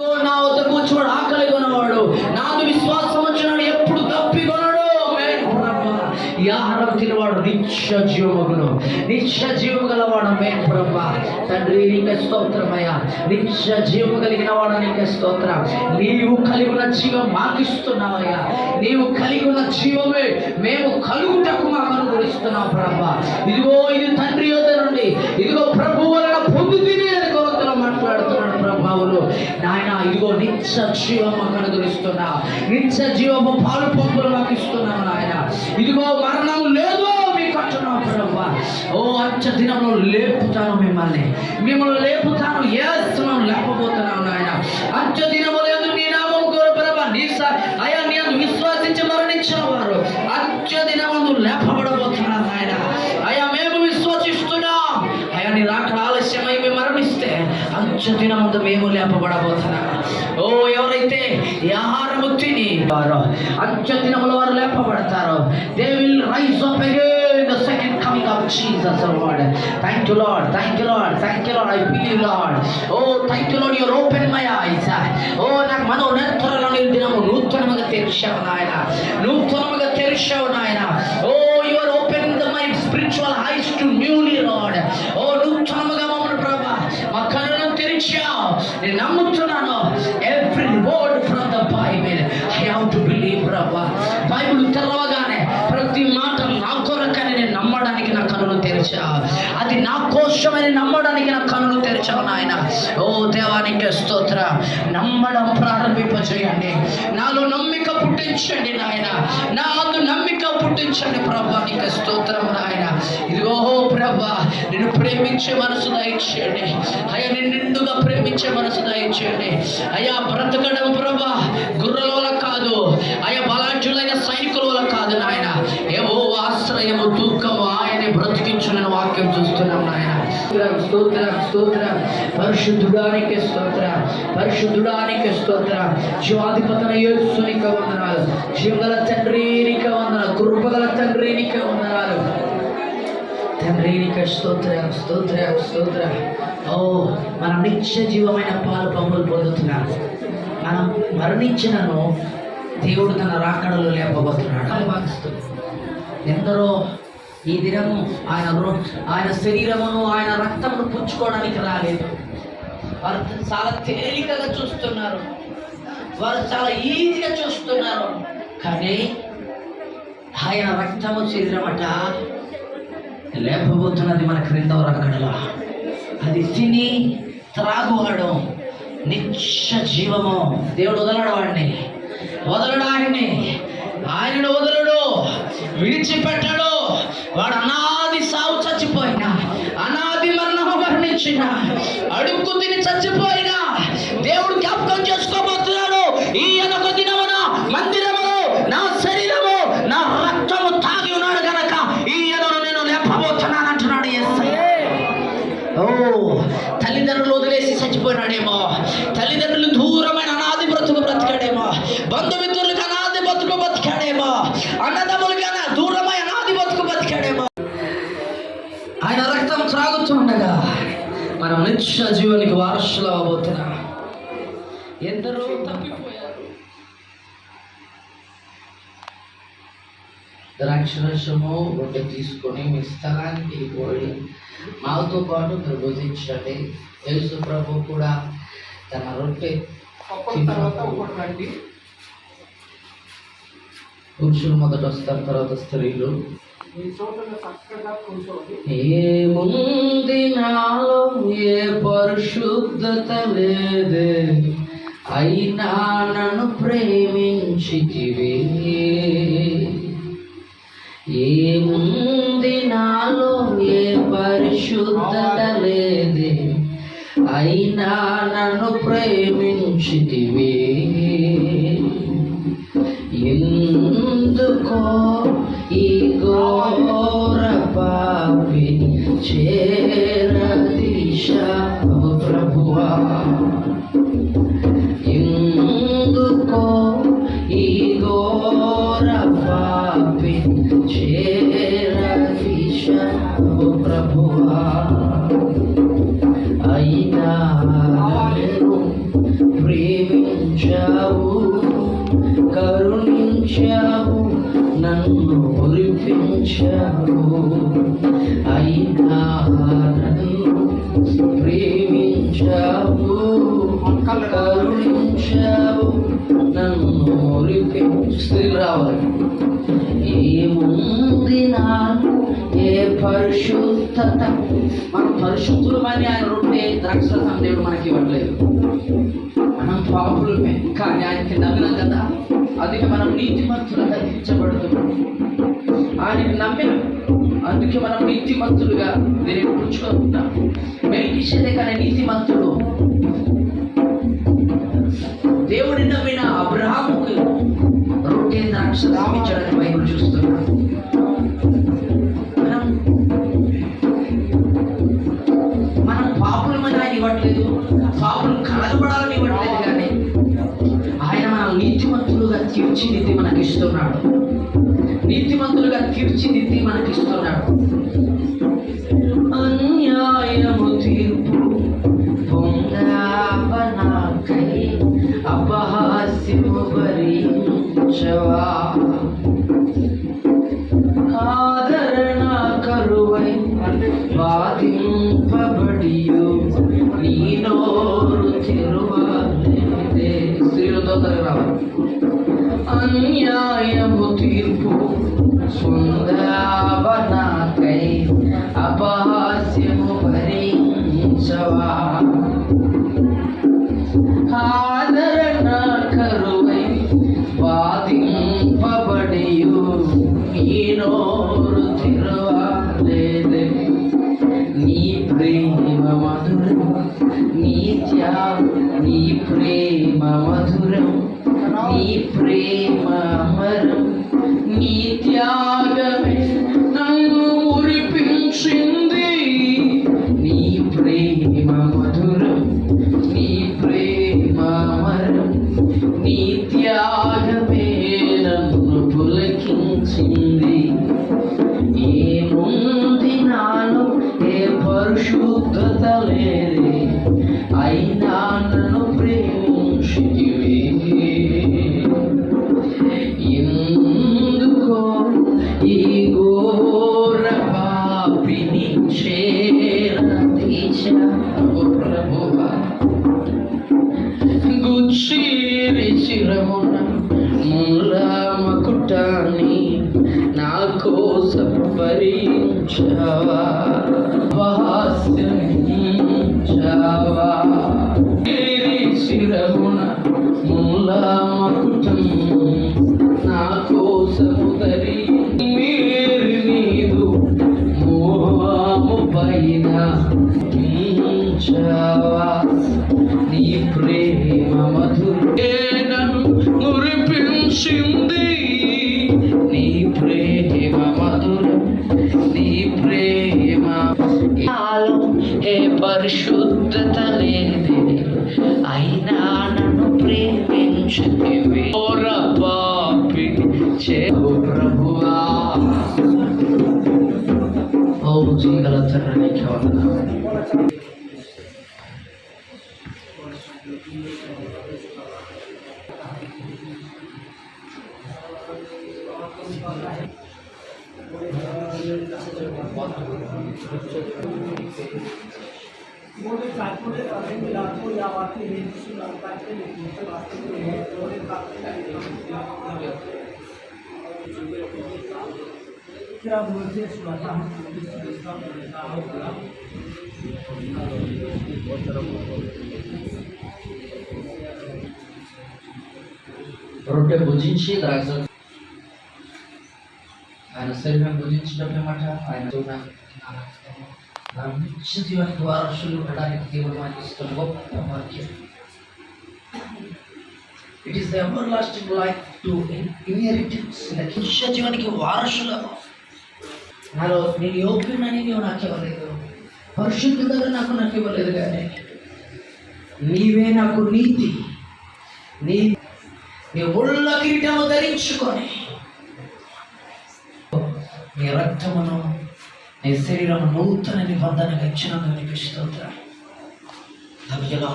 నా వద్ద కూర్చోడు ఆకలి కొనవాడు నాదు విశ్వాసం వచ్చినాడు ఎప్పుడు తప్పి కొనడు. ఆమేన్ ప్రభా. ఈ ఆహారం తినవాడు నిత్య జీవముగును. నిత్య జీవము గలవాడు మేన్ ప్రభా. తండ్రి నీకే స్తోత్రమయ్యా నిత్య జీవము కలిగిన వాడు నీకే స్తోత్రం. నీవు కలిగి ఉన్న జీవం మాకిస్తున్నావయ్యా నీవు కలిగి ఉన్న జీవమే మేము కలుగుటకు మాకు అనుగ్రహిస్తున్నావు ప్రభా. ఇదిగో ఇది తండ్రి యొద్ద నుండి. ఇదిగో ప్రభు వలన పొందు మాట్లాడుతున్నాడు ప్రభావులు. నాయన ఇదిగో నిత్య జీవం మాకు అనుగ్రహిస్తున్నా నిత్య జీవము పాలు పంపులు మాకు ఇస్తున్నాను నాయన. ఇదిగో మరణం లేదు మీకు అంటున్నావు ప్రభు. ఓ అంచ దినంలో లేపుతాను మిమ్మల్ని. మిమ్మల్ని లేపుతాను. ఏస్తున్నాను లేకపోతున్నాను నాయన. అంచ దినము లేదు నీ నామం కోరు ప్రభా. నీ అయ్యా నీ అందు విశ్వాసించి మరణించిన వారు. అచ్చ దినమందు లేపబడబోతున్నారు నీ రాక ఆలస్యమై మేము మరణిస్తే అంచు దినమందు మేము లేపబడబోతున్నాం ఓ ఎవరైతే ఈ ఆహారము తిని వారో అంచు దినముల వారు లేపబడతారో they will rise up again the second coming of Jesus Lord thank you Lord thank you Lord thank you Lord I believe Lord O thank you Lord your open my eyes O నాకు మనో నేత్రాలను ఈ దినము నూతనముగా తెరిచావు నాయన నూతనముగా తెరిచావు నాయన O your open the my spiritual eyes to newly నేను నమ్ముతున్నాను. Every word from the Bible I have to believe ప్రభా బైబిల్ తెరవగానే ప్రతి మాట నా కొరకని నేను నమ్మడానికి నా కనులు తెరిచా. అది నా కోసమని నమ్మడానికి నా కనులు తెరిచావు నాయన. ఓ దేవానికి స్తోత్ర. నమ్మడం ప్రారంభింపచేయండి నాలో నమ్మిక పుట్టించండి నాయన. నా అందు నమ్మిక పుట్టించండి ప్రభా నీకు స్తోత్రం నాయన. ఇదిగో ప్రభా నిన్ను ప్రేమించే మనసు దయచేయండి. అయ్యా నిన్ను నిండుగా ప్రేమించే మనసు దయచేయండి. అయ్యా బ్రతకడం ప్రభా గుర్రల వల్ల కాదు. అయ్యా బలాఢ్యులైన సైనికుల వల్ల కాదు నాయన. ఏవో ఆశ్రయము దుఃఖము ఆయనే బ్రతికించునని వాక్యం చూస్తున్నాం నాయన. స్తోత్ర స్తోత్ర పరిశుద్ధుడానికి స్తోత్ర పరిశుద్ధుడానికి స్తోత్ర. జీవాధిపతన యోసునిక వందనాలు. జీవగల తండ్రినిక వందనాలు. కృపగల తండ్రినిక వందనాలు. తండ్రినిక స్తోత్రం స్తోత్రం స్తోత్రం. ఓ మనం నిత్య జీవమైన పాలు పంపులు పొందుతున్నాం. మనం మరణించినను దేవుడు తన రాకడలో లేపబోతున్నాడు. భావిస్తుంది ఎందరో ఈ దినము ఆయన ఆయన శరీరమును ఆయన రక్తమును పుచ్చుకోవడానికి రాలేదు. వారు చాలా తేలికగా చూస్తున్నారు. వారు చాలా ఈజీగా చూస్తున్నారు. కానీ ఆయన రక్తము శరీరమట లేపబోతున్నది మన క్రింద రకడలో. అది తిని త్రాగువాడు నిత్య జీవము. దేవుడు వదలడు వాడిని. వదలడు ఆయన్ని. ఆయన వదలడు. విడిచిపెట్టడు. వాడు అనాది సావు చచ్చిపోయినా అనాది మరణము మరణించిన అడుక్కు తిని చచ్చిపోయినా దేవుడు జ్ఞాపకం చేసుకోబోతున్నాడు. ఈయన ఒక దినమున మందిరములో ఓ తల్లిదండ్రులు వదిలేసి చచ్చిపోయినాడేమో. తల్లిదండ్రులు దూరమైన అనాది బ్రతుకు బ్రతికాడేమో. బంధుమిత్రులకు అనాది బతుకు బతికాడేమో అన్నదమ్ములకి దూరమైన అనాది బతుకు బతికాడేమో ఆయన రక్తం త్రాగుతుండగా మనం నిత్య జీవునికి వారసులు అవ్వబోతున్నాం ఎందరో తప్పిపోయారు. ద్రాక్షరసము రొట్టె తీసుకొని మీ స్థలానికి పోయి మాతో పాటు మీరు భుజించండి యేసు ప్రభు కూడా తన రొట్టె పురుషులు మొదట వస్తారు తర్వాత స్త్రీలు. ఏముంది నాలో? ఏ పరిశుద్ధత లేదే? అయినా నన్ను ప్రేమించితివే. ఏముంది నాలో? ఏ పరిశుద్ధత లేదే. అయినా నన్ను ప్రేమించితివే. కరుణించావు కరుణించావు నన్ను మురిపించావు. అయినా నన్ను ప్రేమించావు కరుణించావు నన్ను మురిపించు. రావాలి. ఏముంది నాకు ఏ పరిశుద్ధత? మనం పరిశుద్ధులమని ఆయన రొట్టె ద్రాక్షరసం దేవుడు మనకి ఇవ్వట్లేదు. మనం పాపులమే. కానీ ఆయనకి నమ్మినాం కదా అందుకే మనం నీతిమంతులుగా తీర్చబడుతున్నాం ఆయనకి నమ్మిన. అందుకే మనం నీతిమంతులుగా దీన్ని పుచ్చుకుంటున్నాం మెల్కిషేదే కానీ నీతిమంతుడు దేవుడిని నమ్మిన అబ్రహాముకి రొట్టె ద్రాక్ష ఇచ్చాడని బైబిల్ చూస్తున్నాం. మనం మనం పాపులమని ఆయన ఇవ్వట్లేదు. పాపులు కలగబడాలని ఇవ్వట్లేదు. తీర్చిదిద్ది మనకి ఇస్తున్నాడు నీతిమంతులుగా తీర్చిదిద్ది మనకి ఇస్తున్నాడు అన్యాయము తీర్పు పొందాపనాకై అపహాస్యము భరించవా? తీర్పు సుందరవనాకై అపహాస్యము భరించవా ఆదరణ కరువై బాధింపబడియు ఈ నోరు తెరవలేదే నీ ప్రేమ మధురం నీ త్యాగ నీ ప్రేమ మధురం నీ ప్రేమ అమరం ములామకుటాన్ని నా కోసం భరించావా వాస్యంచావా చిరమున మూలామకుటం పరిశుద్ధత లేదే అయినా నన్ను ప్రేమించితివి ఓర పాపి చేవు ప్రభువా ఓ జీగల తండ్రికి వందనాలు मोटे छात्रों ने विभिन्न इलाकों या आवासीय रेंज लगातार के निर्देश वास्तव में है और एक काफ़ी क्या मुझे सुनाता हूँ Robert Bujinci Drazen Anak saya memang Bujinci dapat macam Anak saya memang నిత్య జీవానికి వారసులు ఉండడానికి దేవుడు మనకి ఇస్తున్న గొప్ప వాక్యం. It is the everlasting life to inheritance నిత్య జీవనికి వారసులు. నాలో నేను యోగ్యునని నీవు నాకు ఇవ్వలేదు. పరిశుద్ధుడుగా నాకు నాకు ఇవ్వలేదు కానీ నీవే నాకు నీతి. నీ నీ ఒళ్ళ కిరీటము ధరించుకొని నీ రక్తమును నీ శరీరం నూతన నిబంధనగా ఇచ్చినందుకు నీకు స్తోత్రం అభిలా